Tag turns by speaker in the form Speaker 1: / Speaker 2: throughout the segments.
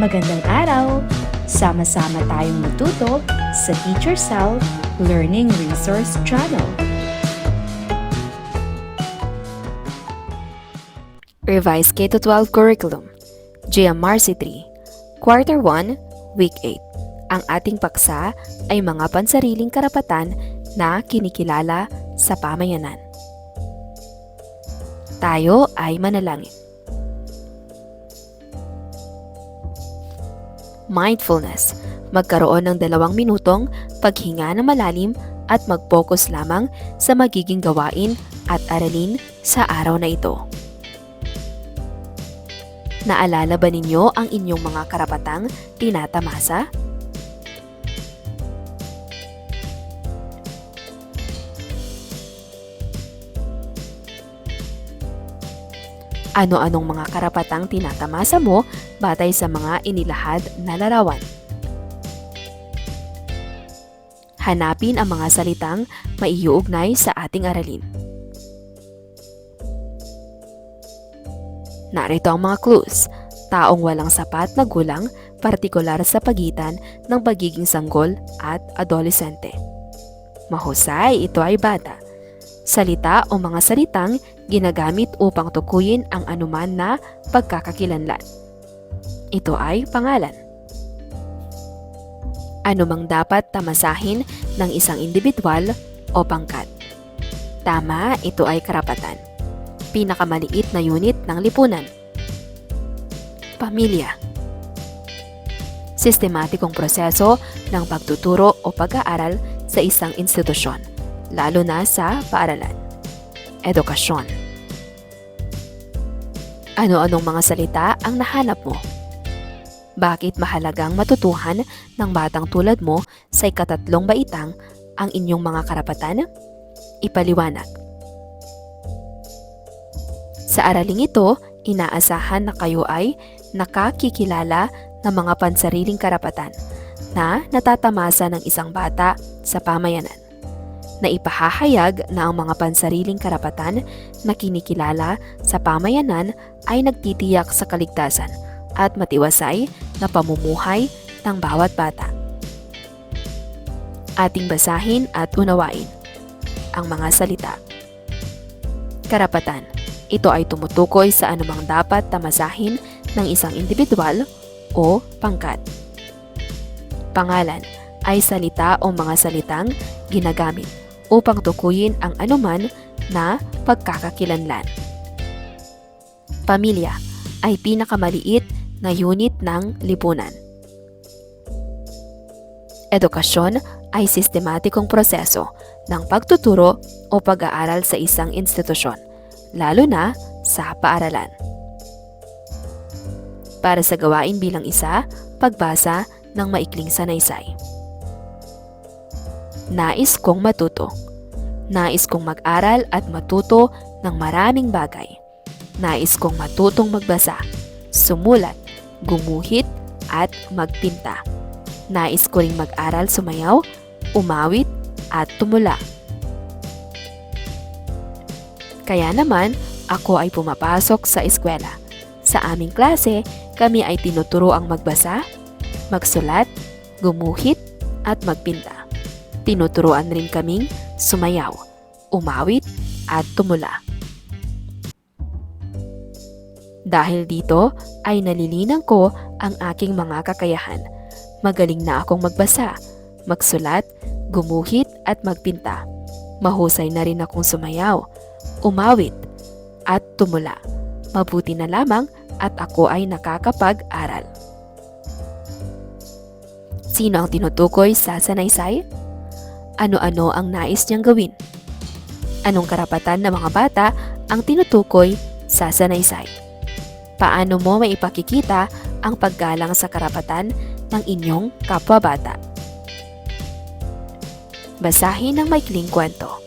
Speaker 1: Magandang araw! Sama-sama tayong matuto sa Teacher Sal Learning Resource Channel.
Speaker 2: Revised K-12 Curriculum GMRC 3 Quarter 1, Week 8 Ang ating paksa ay mga pansariling karapatan na kinikilala sa pamayanan. Tayo ay manalangin. Mindfulness. Magkaroon ng dalawang minutong paghinga ng malalim at mag-focus lamang sa magiging gawain at aralin sa araw na ito. Naalala ba ninyo ang inyong mga karapatang tinatamasa? Ano-anong mga karapatang tinatamasa mo batay sa mga inilahad na larawan? Hanapin ang mga salitang maiuugnay sa ating aralin. Narito ang mga clues. Taong walang sapat na gulang, partikular sa pagitan ng pagiging sanggol at adolescente. Mahusay, ito ay bata. Salita o mga salitang ginagamit upang tukuyin ang anuman na pagkakakilanlan. Ito ay pangalan. Ano mang dapat tamasahin ng isang individual o pangkat. Tama, ito ay karapatan pinakamaliit na unit ng lipunan. Pamilya Sistematikong proseso ng pagtuturo o pag-aaral sa isang institusyon, lalo na sa paaralan. Edukasyon Ano-anong mga salita ang nahanap mo? Bakit mahalagang matutuhan ng batang tulad mo sa ikatatlong baitang ang inyong mga karapatan? Ipaliwanag. Sa araling ito, inaasahan na kayo ay nakakikilala ng mga pansariling karapatan na natatamasa ng isang bata sa pamayanan. Na ipahahayag na ang mga pansariling karapatan na kinikilala sa pamayanan ay nagtitiyak sa kaligtasan at matiwasay na pamumuhay ng bawat bata. Ating basahin at unawain ang mga salita. Karapatan ito ay tumutukoy sa anumang dapat tamasahin ng isang individual o pangkat. Pangalan ay salita o mga salitang ginagamit upang tukuyin ang anuman na pagkakakilanlan. Pamilya ay pinakamaliit na unit ng lipunan. Edukasyon ay sistematikong proseso ng pagtuturo o pag-aaral sa isang institusyon lalo na sa paaralan. Para sa gawain bilang isa, pagbasa ng maikling sanaysay. Nais kong matuto. Nais kong mag-aral at matuto ng maraming bagay. Nais kong matutong magbasa, sumulat, gumuhit, at magpinta. Nais ko ring mag-aral sumayaw, umawit, at tumula. Kaya naman, ako ay pumapasok sa eskwela. Sa aming klase, kami ay tinuturo ang magbasa, magsulat, gumuhit, at magpinta. Tinuturuan rin kaming sumayaw, umawit, at tumula. Dahil dito ay nalilinan ko ang aking mga kakayahan. Magaling na akong magbasa, magsulat, gumuhit at magpinta. Mahusay na rin akong sumayaw, umawit, at tumula. Mabuti na lamang at ako ay nakakapag-aral. Sino ang tinutukoy sa sanaysay? Ano-ano ang nais niyang gawin? Anong karapatan ng mga bata ang tinutukoy sa sanaysay? Paano mo maipakikita ang paggalang sa karapatan ng inyong kapwa-bata? Basahin ang maikling kwento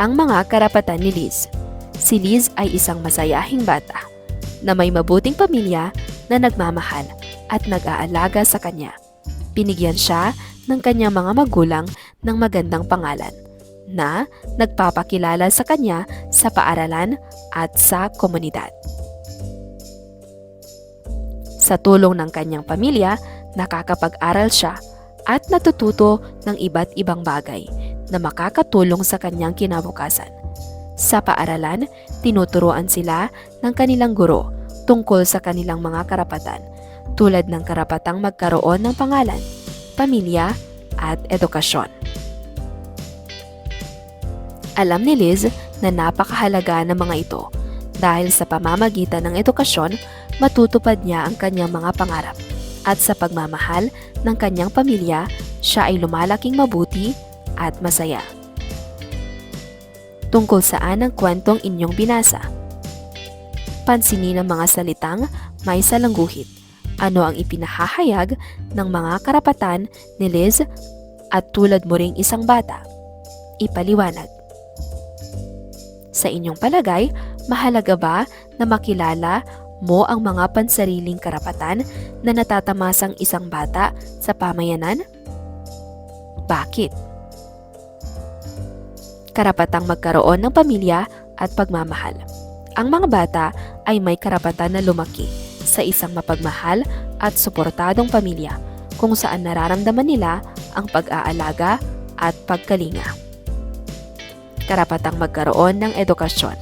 Speaker 2: ang mga karapatan ni Liz. Si Liz ay isang masayahing bata na may mabuting pamilya na nagmamahal at nag-aalaga sa kanya. Binigyan siya ng kanyang mga magulang ng magandang pangalan na nagpapakilala sa kanya sa paaralan at sa komunidad. Sa tulong ng kanyang pamilya, nakakapag-aral siya at natututo ng iba't ibang bagay na makakatulong sa kanyang kinabukasan. Sa paaralan, tinuturuan sila ng kanilang guro tungkol sa kanilang mga karapatan tulad ng karapatang magkaroon ng pangalan, pamilya, at edukasyon. Alam ni Liz na napakahalaga ng mga ito dahil sa pamamagitan ng edukasyon, matutupad niya ang kanyang mga pangarap at sa pagmamahal ng kanyang pamilya, siya ay lumalaking mabuti at masaya. Tungkol saan ang kwentong inyong binasa? Pansinin ang mga salitang may salangguhit. Ano ang ipinahahayag ng mga karapatan ni Liz at tulad mo ring isang bata? Ipaliwanag. Sa inyong palagay, mahalaga ba na makilala mo ang mga pansariling karapatan na natatamasang isang bata sa pamayanan? Bakit? Karapatang magkaroon ng pamilya at pagmamahal. Ang mga bata ay may karapatan na lumaki sa isang mapagmahal at suportadong pamilya kung saan nararamdaman nila ang pag-aalaga at pagkalinga. Karapatang magkaroon ng edukasyon.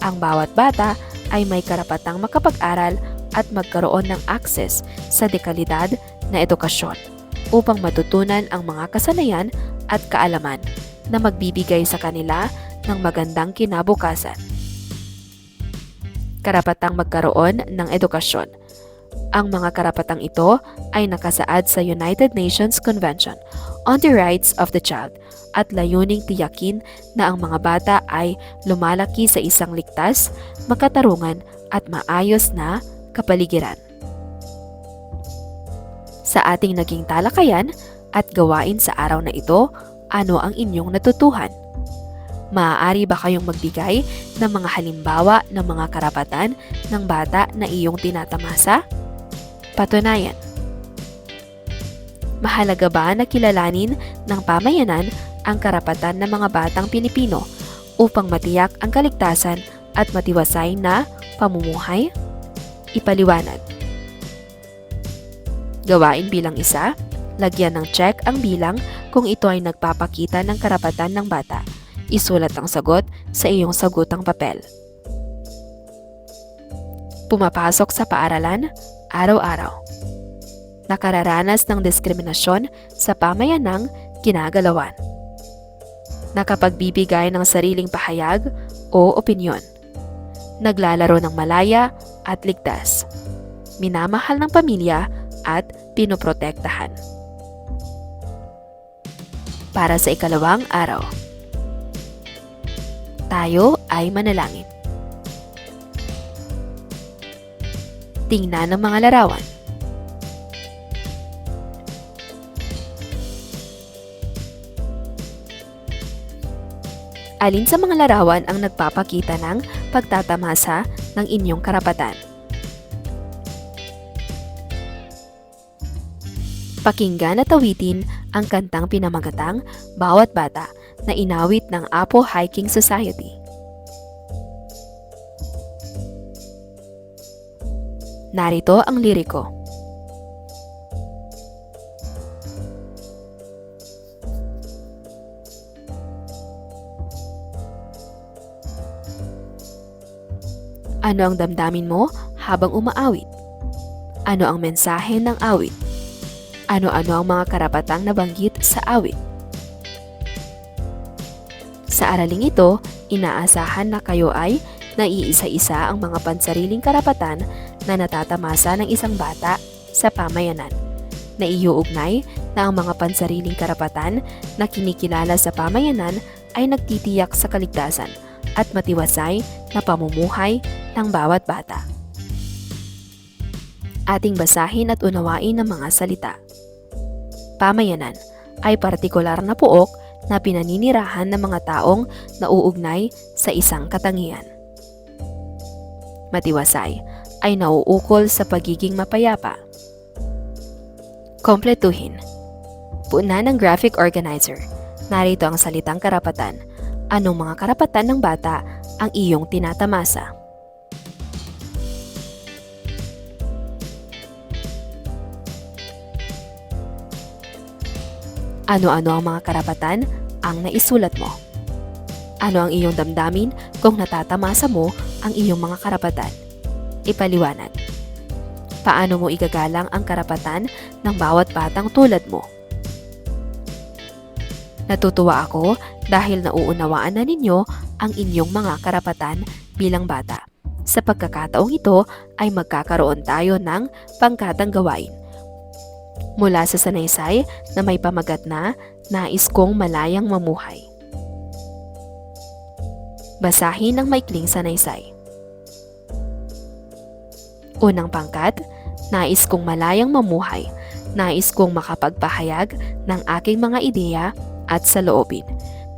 Speaker 2: Ang bawat bata ay may karapatang makapag-aral at magkaroon ng access sa dekalidad na edukasyon upang matutunan ang mga kasanayan at kaalaman na magbibigay sa kanila ng magandang kinabukasan. Karapatang magkaroon ng edukasyon. Ang mga karapatang ito ay nakasaad sa United Nations Convention on the Rights of the Child at layuning tiyakin na ang mga bata ay lumalaki sa isang ligtas, makatarungan at maayos na kapaligiran. Sa ating naging talakayan at gawain sa araw na ito, ano ang inyong natutuhan? Maaari ba kayong magbigay ng mga halimbawa ng mga karapatan ng bata na iyong tinatamasa? Patunayan. Mahalaga ba na kilalanin ng pamayanan ang karapatan ng mga batang Pilipino upang matiyak ang kaligtasan at matiwasay na pamumuhay? Ipaliwanag. Gawain bilang isa, lagyan ng check ang bilang kung ito ay nagpapakita ng karapatan ng bata. Isulat ang sagot sa iyong sagutang papel. Pumapasok sa paaralan araw-araw. Nakararanas ng diskriminasyon sa pamayanang ginagalawan nakapagbibigay ng sariling pahayag o opinyon. Naglalaro ng malaya at ligtas. Minamahal ng pamilya at pinoprotektahan. Para sa ikalawang araw. Tayo ay manalangin. Tingnan ng mga larawan. Alin sa mga larawan ang nagpapakita ng pagtatamasa ng inyong karapatan? Pakinggan at awitin ang kantang pinamagatang Bawat Bata na inawit ng Apo Hiking Society. Narito ang liriko. Ano ang damdamin mo habang umaawit? Ano ang mensahe ng awit? Ano-ano ang mga karapatang nabanggit sa awit? Sa araling ito, inaasahan na kayo ay naiisa-isa ang mga pansariling karapatan na natatamasa ng isang bata sa pamayanan. Naiuugnay na ang mga pansariling karapatan na kinikilala sa pamayanan ay nagtitiyak sa kaligtasan at matiwasay na pamumuhay ng bawat bata. Ating basahin at unawain ang mga salita. Pamayanan ay partikular na puok na pinaninirahan ng mga taong nauugnay sa isang katangian. Matiwasay ay nauukol sa pagiging mapayapa. Kompletuhin. Puna ng graphic organizer. Narito ang salitang karapatan anong mga karapatan ng bata ang iyong tinatamasa. Ano-ano ang mga karapatan ang naisulat mo? Ano ang iyong damdamin kung natatamasa mo ang iyong mga karapatan? Ipaliwanag. Paano mo igagalang ang karapatan ng bawat batang tulad mo? Natutuwa ako dahil nauunawaan na ninyo ang inyong mga karapatan bilang bata. Sa pagkakataong ito ay magkakaroon tayo ng pangkatang gawain. Mula sa sanaysay na may pamagat na nais kong malayang mamuhay. Basahin ang maikling sanaysay. Unang pangkat, nais kong malayang mamuhay. Nais kong makapagpahayag ng aking mga ideya at saloobin.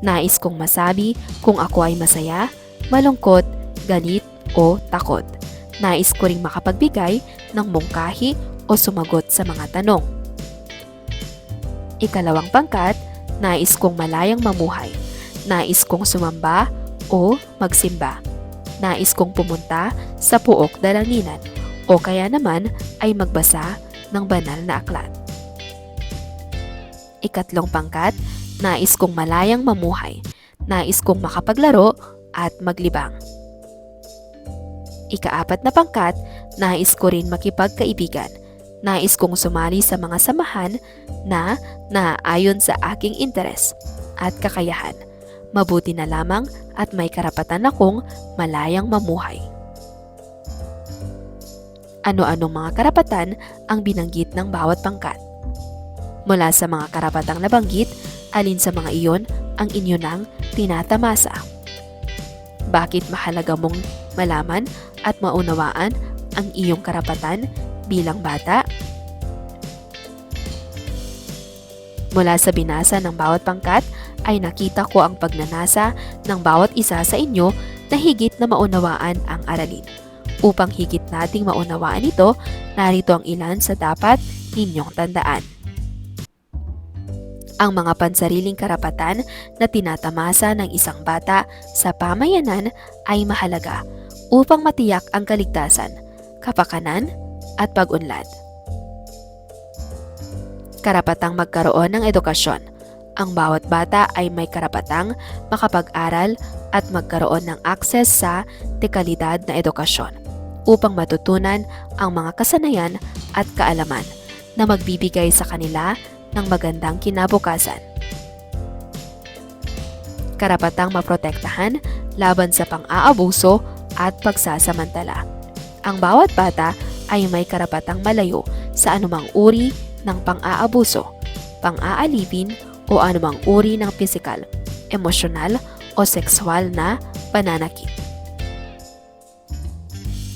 Speaker 2: Nais kong masabi kung ako ay masaya, malungkot, galit o takot. Nais ko ring makapagbigay ng mungkahi o sumagot sa mga tanong. Ikalawang pangkat, nais kong malayang mamuhay. Nais kong sumamba o magsimba. Nais kong pumunta sa puok dalanginan o kaya naman ay magbasa ng banal na aklat. Ikatlong pangkat, nais kong malayang mamuhay. Nais kong makapaglaro at maglibang. Ikaapat na pangkat, nais ko rin makipagkaibigan. Nais kong sumali sa mga samahan na naaayon sa aking interes at kakayahan. Mabuti na lamang at may karapatan akong malayang mamuhay. Ano-anong mga karapatan ang binanggit ng bawat pangkat? Mula sa mga karapatang nabanggit, alin sa mga iyon ang inyo nang tinatamasa? Bakit mahalaga mong malaman at maunawaan ang iyong karapatan bilang bata? Mula sa binasa ng bawat pangkat ay nakita ko ang pagnanasa ng bawat isa sa inyo na higit na maunawaan ang aralin. Upang higit nating maunawaan ito, narito ang ilan sa dapat ninyong tandaan. Ang mga pansariling karapatan na tinatamasa ng isang bata sa pamayanan ay mahalaga upang matiyak ang kaligtasan, kapakanan at pag-unlad. Karapatang magkaroon ng edukasyon. Ang bawat bata ay may karapatang makapag-aral at magkaroon ng akses sa dekalidad na edukasyon upang matutunan ang mga kasanayan at kaalaman na magbibigay sa kanila ng magandang kinabukasan. Karapatang maprotektahan laban sa pang-aabuso at pagsasamantala. Ang bawat bata ay may karapatang malayo sa anumang uri ng pang-aabuso, pang-aalipin o anumang uri ng pisikal, emosyonal o sexual na pananakit.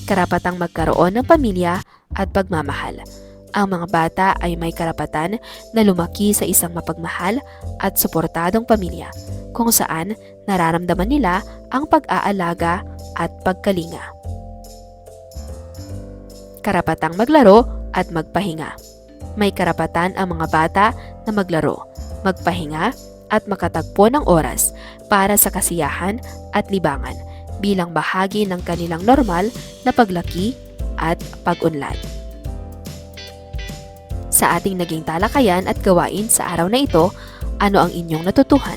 Speaker 2: Karapatang magkaroon ng pamilya at pagmamahal. Ang mga bata ay may karapatan na lumaki sa isang mapagmahal at suportadong pamilya kung saan nararamdaman nila ang pag-aalaga at pagkalinga. Karapatang maglaro at magpahinga. May karapatan ang mga bata na maglaro, magpahinga at makatagpo ng oras para sa kasiyahan at libangan bilang bahagi ng kanilang normal na paglaki at pag-unlad. Sa ating naging talakayan at gawain sa araw na ito, ano ang inyong natutuhan?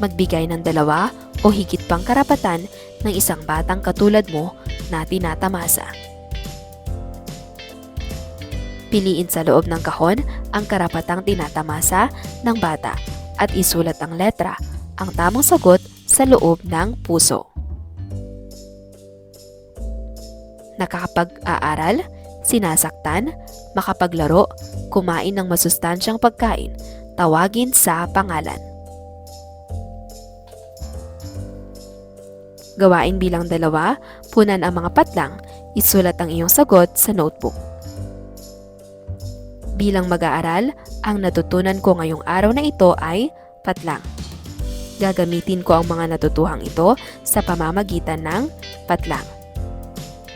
Speaker 2: Magbigay ng dalawa o higit pang karapatan ng isang batang katulad mo na tinatamasa. Piliin sa loob ng kahon ang karapatang tinatamasa ng bata at isulat ang letra, ang tamang sagot sa loob ng puso. Nakakapag-aaral, sinasaktan, makapaglaro, kumain ng masustansyang pagkain, tawagin sa pangalan. Gawain bilang dalawa, punan ang mga patlang, isulat ang iyong sagot sa notebook. Bilang mag-aaral, ang natutunan ko ngayong araw na ito ay patlang. Gagamitin ko ang mga natutuhang ito sa pamamagitan ng patlang.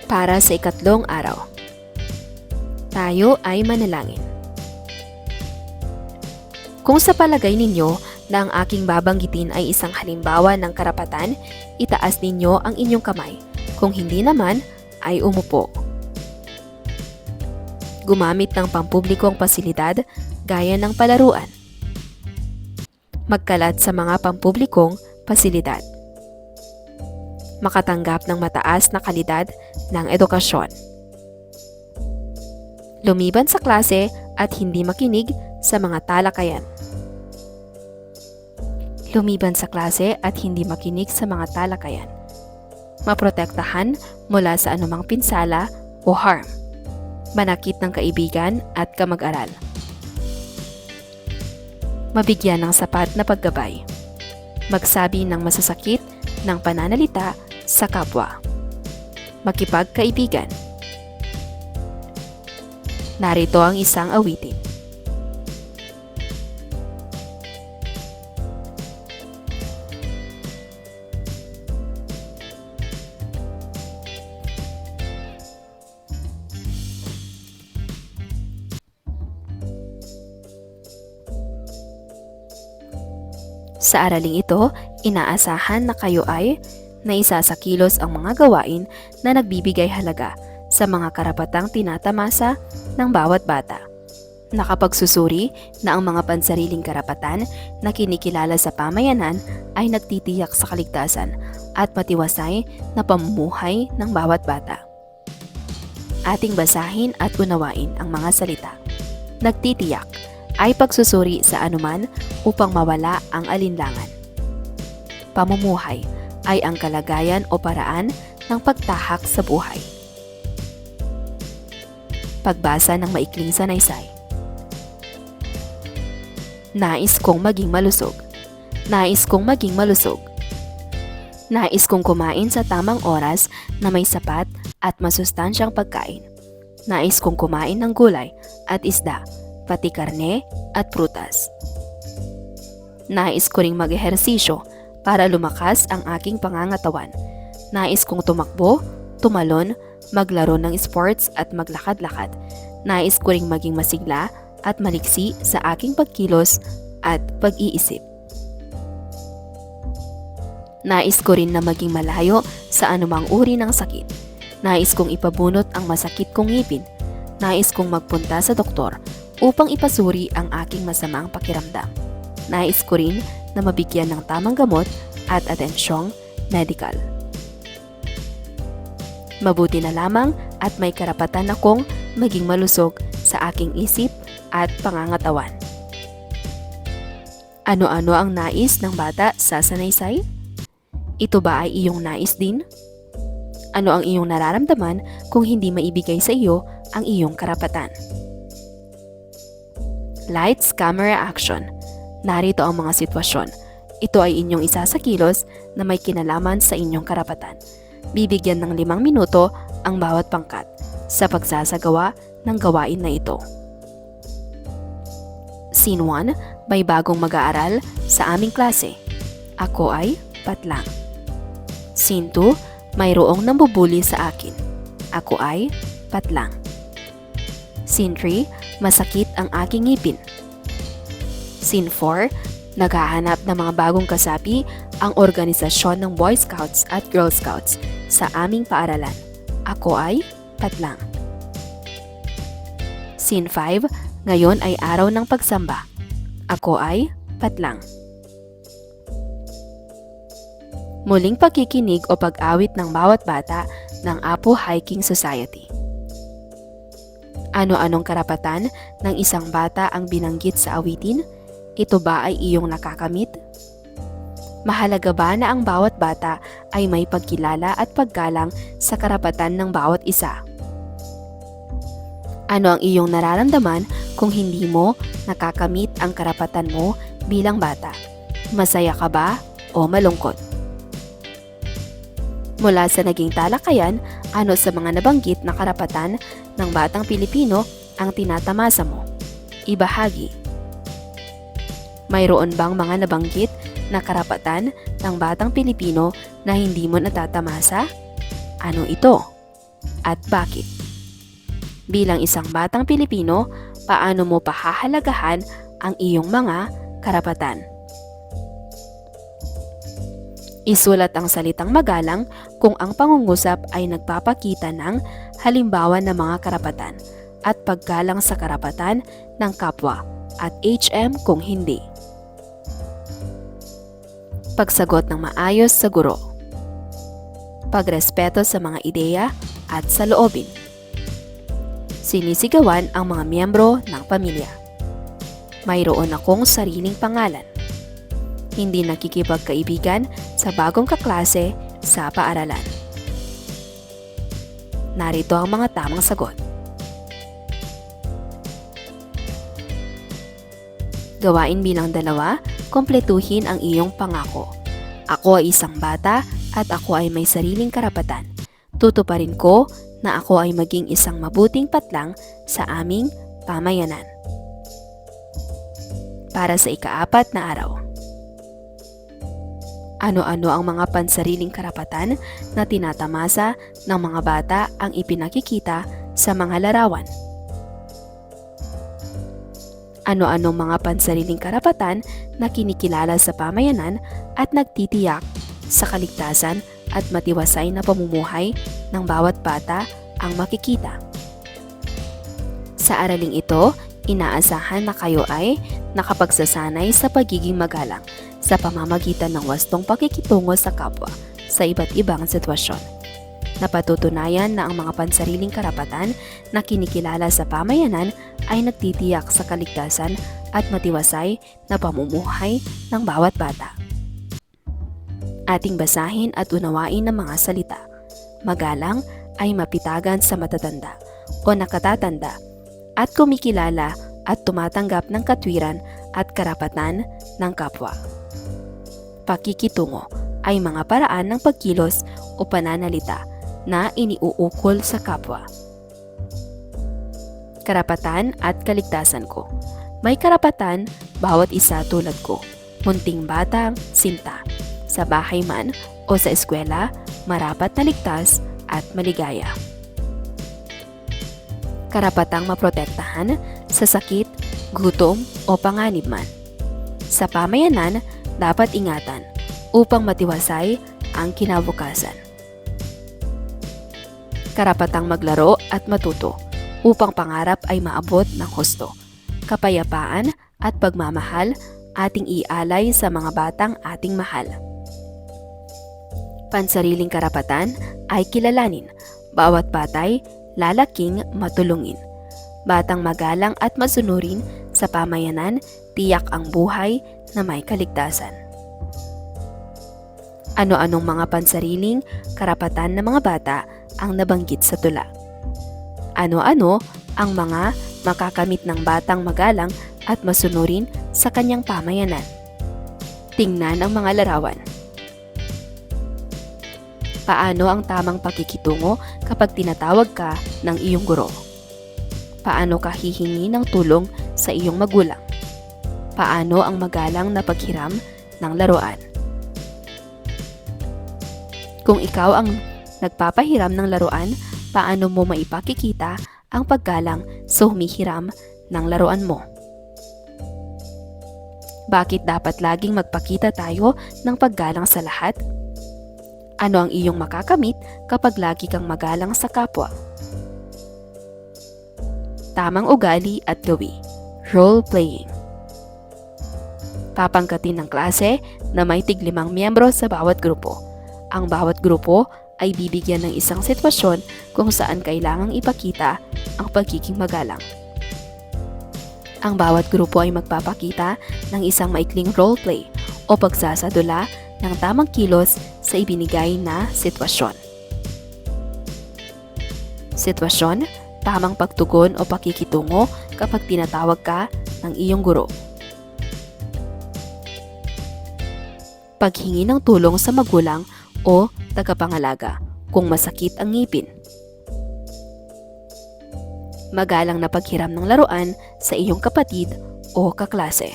Speaker 2: Para sa ikatlong araw. Tayo ay manalangin. Kung sa palagay ninyo na ang aking babanggitin ay isang halimbawa ng karapatan, itaas ninyo ang inyong kamay. Kung hindi naman, ay umupo. Gumamit ng pampublikong pasilidad gaya ng palaruan. Magkalat sa mga pampublikong pasilidad. Makatanggap ng mataas na kalidad ng edukasyon. Lumiban sa klase at hindi makinig sa mga talakayan. Lumiban sa klase at hindi makinig sa mga talakayan. Maprotektahan mula sa anumang pinsala o harm. Manakit ng kaibigan at kamag-aral. Mabigyan ng sapat na paggabay. Magsabi ng masasakit ng pananalita sa kapwa. Makipagkaibigan. Narito ang isang awitin. Sa araling ito, inaasahan na kayo ay naisasakilos ang mga gawain na nagbibigay halaga sa mga karapatang tinatamasa ng bawat bata. Nakapagsusuri na ang mga pansariling karapatan na kinikilala sa pamayanan ay nagtitiyak sa kaligtasan at matiwasay na pamumuhay ng bawat bata. Ating basahin at unawain ang mga salita. Nagtitiyak ay pagsusuri sa anuman upang mawala ang alinlangan. Pamumuhay ay ang kalagayan o paraan ng pagtahak sa buhay. Pagbasa ng maikling sanaysay. Nais kong maging malusog. Nais kong maging malusog. Nais kong kumain sa tamang oras na may sapat at masustansyang pagkain. Nais kong kumain ng gulay at isda, pati karne at prutas. Nais ko ring mag-ehersisyo para lumakas ang aking pangangatawan. Nais kong tumakbo, tumalon, maglaro ng sports at maglakad-lakad. Nais ko ring maging masigla at maliksi sa aking pagkilos at pag-iisip. Nais ko rin na maging malayo sa anumang uri ng sakit. Nais kong ipabunot ang masakit kong ngipin. Nais kong magpunta sa doktor upang ipasuri ang aking masamang pakiramdam. Nais ko rin na mabigyan ng tamang gamot at atensyong medical. Mabuti na lamang at may karapatan akong maging malusog sa aking isip at pangangatawan. Ano-ano ang nais ng bata sa sanaysay? Ito ba ay iyong nais din? Ano ang iyong nararamdaman kung hindi maibigay sa iyo ang iyong karapatan? Lights, camera, action. Narito ang mga sitwasyon. Ito ay inyong isasakilos na may kinalaman sa inyong karapatan. Bibigyan ng limang minuto ang bawat pangkat sa pagsasagawa ng gawain na ito. Scene 1, may bagong mag-aaral sa aming klase. Ako ay patlang. Scene 2, mayroong nambubuli sa akin. Ako ay patlang. Scene 3, masakit ang aking ngipin. Scene 4, naghahanap ng mga bagong kasapi ang organisasyon ng Boy Scouts at Girl Scouts sa aming paaralan. Ako ay patlang. Scene 5, ngayon ay araw ng pagsamba. Ako ay patlang. Muling pagkikinig o pag-awit ng bawat bata ng Apo Hiking Society. Ano-anong karapatan ng isang bata ang binanggit sa awitin? Ito ba ay iyong nakakamit? Mahalaga ba na ang bawat bata ay may pagkilala at paggalang sa karapatan ng bawat isa? Ano ang iyong nararamdaman kung hindi mo nakakamit ang karapatan mo bilang bata? Masaya ka ba o malungkot? Mula sa naging talakayan, ano sa mga nabanggit na karapatan ng batang Pilipino ang tinatamasa mo? Ibahagi. Mayroon bang mga nabanggit na karapatan ng batang Pilipino na hindi mo natatamasa? Ano ito? At bakit? Bilang isang batang Pilipino, paano mo pahahalagahan ang iyong mga karapatan? Isulat ang salitang magalang kung ang pangungusap ay nagpapakita ng halimbawa ng mga karapatan at paggalang sa karapatan ng kapwa at HM kung hindi. Pagsagot ng maayos sa guro. Pagrespeto sa mga ideya at sa loobin. Sinisigawan ang mga miyembro ng pamilya. Mayroon akong sariling pangalan. Hindi nakikipagkaibigan sa bagong kaklase sa paaralan. Narito ang mga tamang sagot. Gawain bilang dalawa, kompletuhin ang iyong pangako. Ako ay isang bata at ako ay may sariling karapatan. Tutuparin ko na ako ay maging isang mabuting patlang sa aming pamayanan. Para sa ikaapat na araw. Ano-ano ang mga pansariling karapatan na tinatamasa ng mga bata ang ipinakikita sa mga larawan? Ano-anong mga pansariling karapatan na kinikilala sa pamayanan at nagtitiyak sa kaligtasan at matiwasay na pamumuhay ng bawat bata ang makikita. Sa araling ito, inaasahan na kayo ay nakapagsasanay sa pagiging magalang sa pamamagitan ng wastong pakikitungo sa kapwa sa iba't ibang sitwasyon. Napatutunayan na ang mga pansariling karapatan na kinikilala sa pamayanan ay nagtitiyak sa kaligtasan at matiwasay na pamumuhay ng bawat bata. Ating basahin at unawain ang mga salita. Magalang ay mapitagan sa matatanda o nakatatanda at kumikilala at tumatanggap ng katwiran at karapatan ng kapwa. Pakikitungo ay mga paraan ng pagkilos o pananalita na iniuukol sa kapwa. Karapatan at kaligtasan ko. May karapatan bawat isa tulad ko. Munting batang sinta. Sa bahay man o sa eskwela, marapat na ligtas at maligaya. Karapatang maprotektahan sa sakit, gutom o panganib man. Sa pamayanan, dapat ingatan upang matiwasay ang kinabukasan. Karapatang maglaro at matuto upang pangarap ay maabot ng husto. Kapayapaan at pagmamahal ating ialay sa mga batang ating mahal. Pansariling karapatan ay kilalanin. Bawat batay, lalaking matulungin. Batang magalang at masunurin sa pamayanan, tiyak ang buhay na may kaligtasan. Ano-anong mga pansariling karapatan ng mga bata ang nabanggit sa tula? Ano-ano ang mga makakamit ng batang magalang at masunurin sa kanyang pamayanan? Tingnan ang mga larawan. Paano ang tamang pakikitungo kapag tinatawag ka ng iyong guro? Paano ka hihingi ng tulong sa iyong magulang? Paano ang magalang na paghiram ng laruan? Kung ikaw ang nagpapahiram ng laruan, paano mo maipakikita ang paggalang sa humihiram ng laruan mo? Bakit dapat laging magpakita tayo ng paggalang sa lahat? Ano ang iyong makakamit kapag lagi kang magalang sa kapwa? Tamang ugali at gawi. Role playing. Papangkatin ng klase na may tiglimang miyembro sa bawat grupo. Ang bawat grupo ay bibigyan ng isang sitwasyon kung saan kailangang ipakita ang pagiging magalang. Ang bawat grupo ay magpapakita ng isang maikling roleplay o pagsasadula ng tamang kilos sa ibinigay na sitwasyon. Sitwasyon, tamang pagtugon o pakikitungo kapag tinatawag ka ng iyong guro. Paghingi ng tulong sa magulang o tagapangalaga kung masakit ang ngipin. Magalang na paghiram ng laruan sa iyong kapatid o kaklase.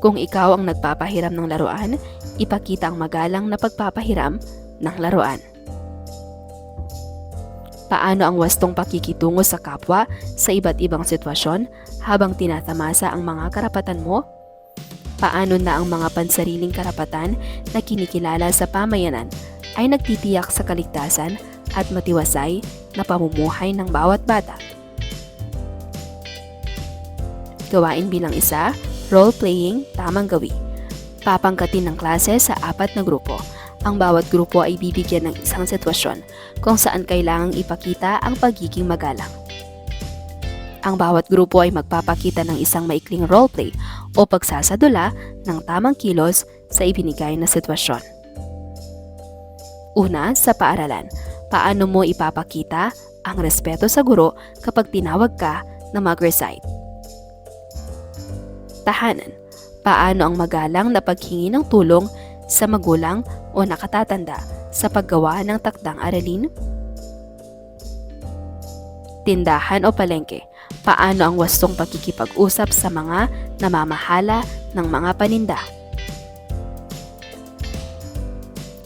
Speaker 2: Kung ikaw ang nagpapahiram ng laruan, ipakita ang magalang na pagpapahiram ng laruan. Paano ang wastong pakikitungo sa kapwa sa iba't ibang sitwasyon habang tinatamasa ang mga karapatan mo? Paano na ang mga pansariling karapatan na kinikilala sa pamayanan ay nagtitiyak sa kaligtasan at matiwasay na pamumuhay ng bawat bata? Gawain bilang isa, role-playing, tamang gawi. Papangkatin ng klase sa apat na grupo. Ang bawat grupo ay bibigyan ng isang sitwasyon kung saan kailangang ipakita ang pagiging magalang. Ang bawat grupo ay magpapakita ng isang maikling roleplay o pagsasadula ng tamang kilos sa ibinigay na sitwasyon. Una, sa paaralan, paano mo ipapakita ang respeto sa guro kapag tinawag ka na mag-recite? Tahanan, paano ang magalang na paghingi ng tulong sa magulang o nakatatanda sa paggawa ng takdang aralin? Tindahan o palengke, paano ang wastong pakikipag-usap sa mga namamahala ng mga paninda?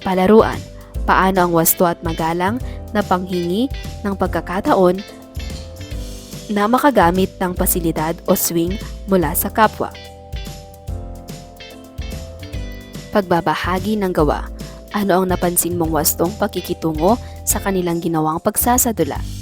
Speaker 2: Palaruan, paano ang wasto at magalang na panghingi ng pagkakataon na makagamit ng pasilidad o swing mula sa kapwa. Pagbabahagi ng gawa, ano ang napansin mong wastong pakikitungo sa kanilang ginawang pagsasadula?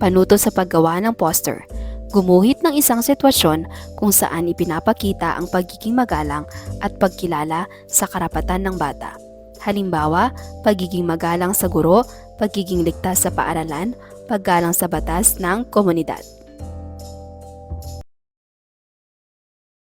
Speaker 2: Panuto sa paggawa ng poster, gumuhit ng isang sitwasyon kung saan ipinapakita ang pagiging magalang at pagkilala sa karapatan ng bata. Halimbawa, pagiging magalang sa guro, pagiging ligtas sa paaralan, paggalang sa batas ng komunidad.